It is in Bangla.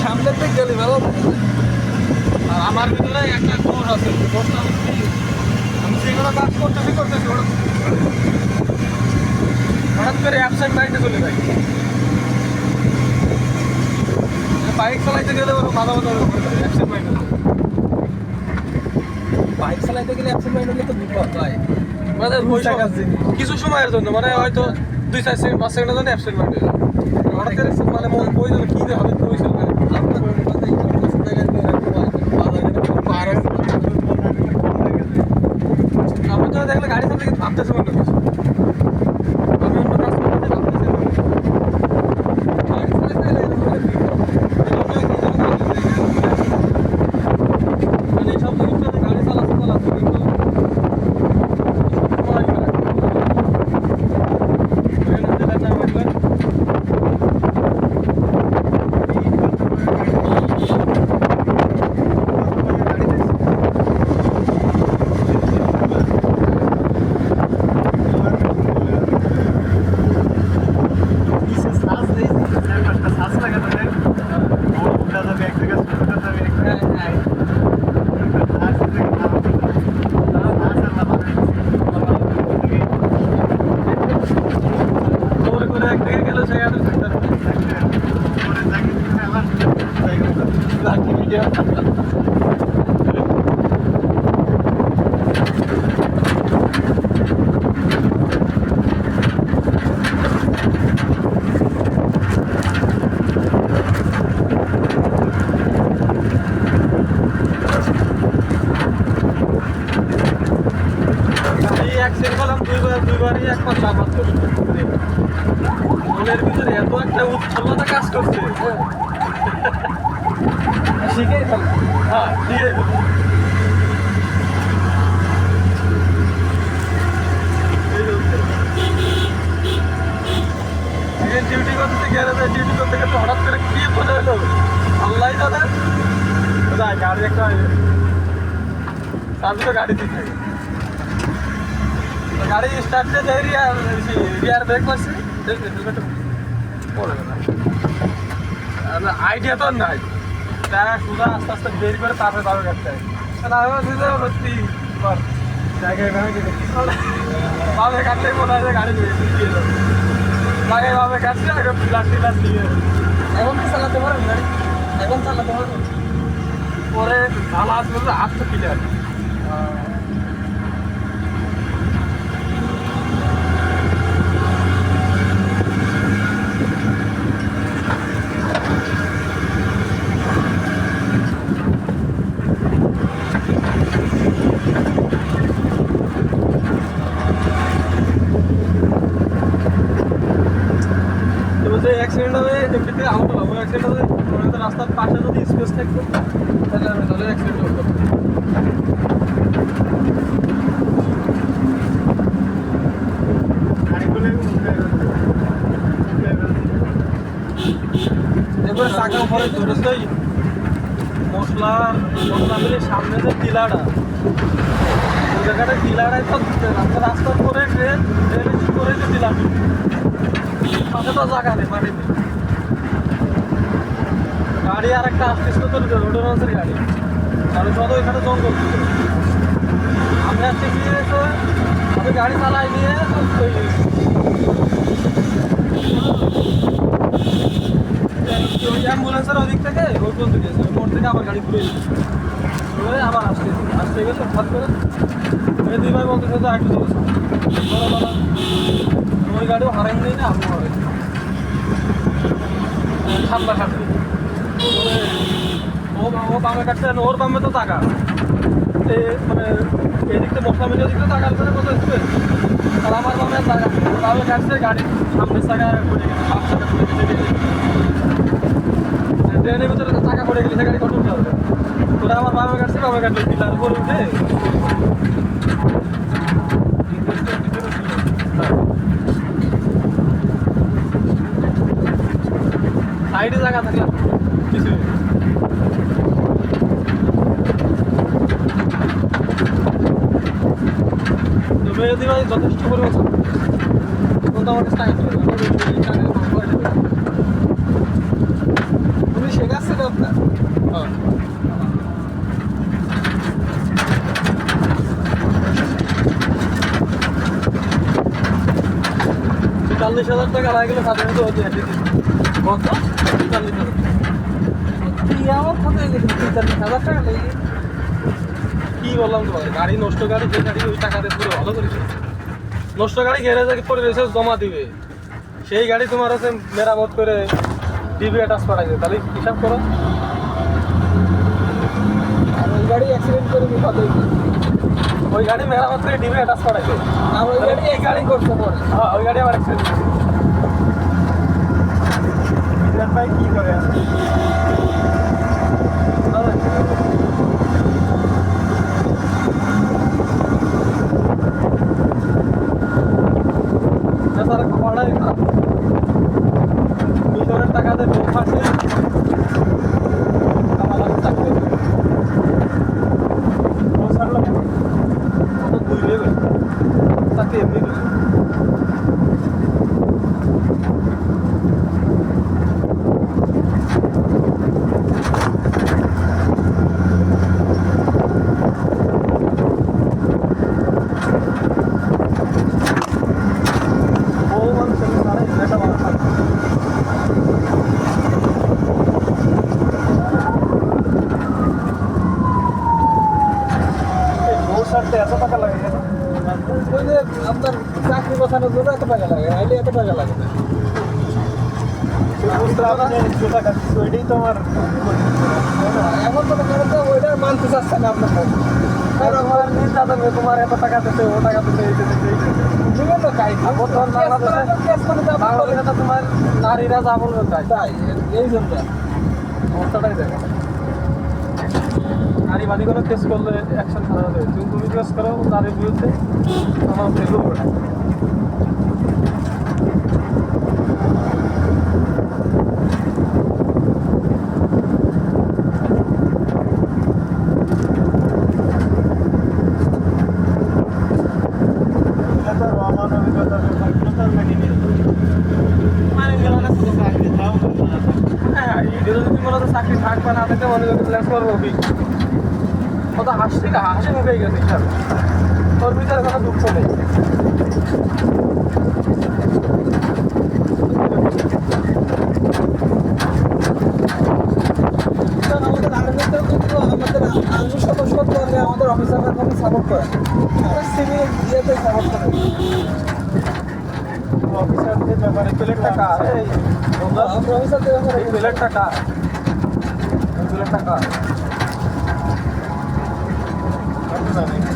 সামনের দিক গেলে ভালো। আর আমার ভিতরে একটা আছে আমি কোনো কাজ করতেছি করতেছি হঠাৎ করে। অ্যাবসেন্ট মাইন্ডে চলে যাই। বাইক চালাইতে গেলে ওরা মাথা মাথা অ্যাবসেন্ট মাইন্ডে বাইক চালাইতে গেলে অ্যাবসেন্ট হলে তো বিপদ হয়। মানে কিছু সময়ের জন্য। মানে হয়তো দুই চার সেকেন্ড পাঁচ সেকেন্ডের জন্য অ্যাবসেন্ট মাইন্ডে হঠাৎ করে মানে মন জন্য কী হবে ওই সময় আপনার মনে করেন এই রাস্তা জায়গায় দিয়ে রাখতে হয়, বাজারে পার হয়। আমি তো দেখলে গাড়ি চালাতে গিয়ে ভাবতেছি মনে করছি আমি অন্য কাজ করতে ভাবতেছি বাইক চালাইতে গেলে এরকম হলে বিপদ। মানে সব জিনিসটা গাড়ি চালাতে চালাতে কিন্তু সময় লাগে। এখানে যেটা নাম একবার দৌড়ে করে এক দিকে গেলে সে আর থাকতে পারবে না। এই অ্যাক্সিডেন্ট করলাম দুইবার দুইবারই এক পাঁচ মনের ভিতরে এত একটা উৎফুল্লতা কাজ করছে। শিখেই। হ্যাঁ আছে ডিউটি করতে গ্যারেজে ডিউটি করতে গেলে হঠাৎ করে কি মনে হলো? আল্লাহ দাদা গাড়ি একটা চাবি তো গাড়ি দিতে গাড়ি স্টার্ট দিয়ে যাই রিয়ার রিয়ার ব্রেক গেল আইডিয়া তো নাই। দেখা সুদা আস্তে আস্তে দেরি করে তারপরে তারপরে কাটতে হয় সত্যি জায়গায় ভাবে কেটে ভাবে কাটলে মনে হয় গাড়ি লাগে ভাবে কাটছে পিলার টিলার দিয়ে। এখন কি চালাতে পারেন গাড়ি? এখন চালাতে পারবেন পরে ভালো আসবে হাত তো যে অ্যাক্সিডেন্ট হবে এমনিতে আহত হব মনে রাস্তার পাশে যদি স্পেস থাকতো, তাহলে আমি তাহলে অ্যাক্সিডেন্ট চাকা উপরে ধরেছই মশলা মশলা মিলে সামনে যে টিলাটা, ওই জায়গাটা টিলাটাই তো রাস্তা, রাস্তার করে ট্রেন ট্রেনের করে যে টিলা পাশে তো জায়গা নেই মাটিতে গাড়ি আর একটা আসতেছিল তো রোডের মাঝের গাড়ি। তাহলে চলো এখানে জঙ্গল। আমি আসতে গিয়ে আমি গাড়ি চালাই নিয়ে ওই ওই অ্যাম্বুলেন্সের ওদিক থেকে ওই পর্যন্ত গিয়েছে ওই থেকে আবার গাড়ি ঘুরে ঘুরে আবার আসতে আসতে গেছে, হঠাৎ করে। এই দুই ভাই বলতেছে যে বলো ওই গাড়িও হারাই নেই না আমি সামনা সামনি ও ও বামে কাটছে ওর বামে তো টাকা মানে এদিক থেকে মশলা মিলে দিকে টাকা আসবে কত আসবে আর আমার বামে টাকা বামে কাটছে গাড়ি সামনের টাকা পড়ে গেছে বাম টাকা পড়ে গেছে ট্রেনের ভিতরে টাকা পড়ে গেলে সে গাড়ি কত উঠে আসবে ওরা আমার বামে কাটছে বামে কাটছে পিলার উপরে উঠে সাইডে জায়গা থাকলে কিছু নেই। ভাই যথেষ্ট পরিমাণ মোটামুটি টাকা তুমি শেখাচ্ছে আপনার হ্যাঁ। চল্লিশ হাজার টাকা লাগলে সাধারণত হতে আছে কত? চল্লিশ হাজার। তুই আমার কত পঁয়তাল্লিশ হাজার টাকা লেগে। কি বললাম তোমার গাড়ি নষ্ট গাড়ি যে গাড়ি ওই টাকা দিয়ে পুরো ভালো করেছে। নষ্ট গাড়ি গ্যারেজে পরে রয়েছে জমা দিবে। সেই গাড়ি তোমার হচ্ছে মেরামত করে ডিবি অ্যাটাচ করাইছে তাহলে হিসাব করো। আর ওই গাড়ি অ্যাক্সিডেন্ট করে আমি কত ওই গাড়ি মেরামত করে ডিবি অ্যাটাচ করাইছে আর ওই গাড়ি এই গাড়ি করতে পারে। হ্যাঁ ওই গাড়ি আমার অ্যাক্সিডেন্ট ভাই কি করে তারা খাওয়া না টাকাতে বের ফাঁসে আমার চাকরি কত দুই লেগে চাকরি এমনি গেছে বউ মানুষের সারা এটা ভালো থাকে বউ সারতে এত টাকা লাগে কেন ওই যে আপনার চাকরি বসানোর জন্য এত টাকা লাগে নাইলে এত টাকা লাগে না। ওইটাই তো আমার এখন তো ওইটা মানতে চাচ্ছে না আপনার তোমার এত টাকা দিতে ও টাকা দিতে বিভিন্ন কাজ বাংলাদেশে তোমার নারীরা যা বলবে তাই। তাই এই জন্য। অবস্থাটাই দেখে। নারীবাদী কোনো কেস করলে অ্যাকশন খারাপ হবে। তুমি তুমি কেস করো নারীর বিরুদ্ধে আমার হ্যাঁ এটা যদি মনে হয় চাকরি থাকবে না থাকে মনে করি প্ল্যান করব কি তো না হাসি মুখে গেছে স্যার তোর ভিতরে কোনো দুঃখ নেই। আমাদের আমাদের আমাদের অফিসাররা কোনো সাপোর্ট করে। আমরা সিভিল ইয়েতে সাপোর্ট করে। অফিসারদের ব্যাপারে প্লেটটা কার অফিসারদের ব্যাপারে প্লেটটা কার প্লেটটা কার ね。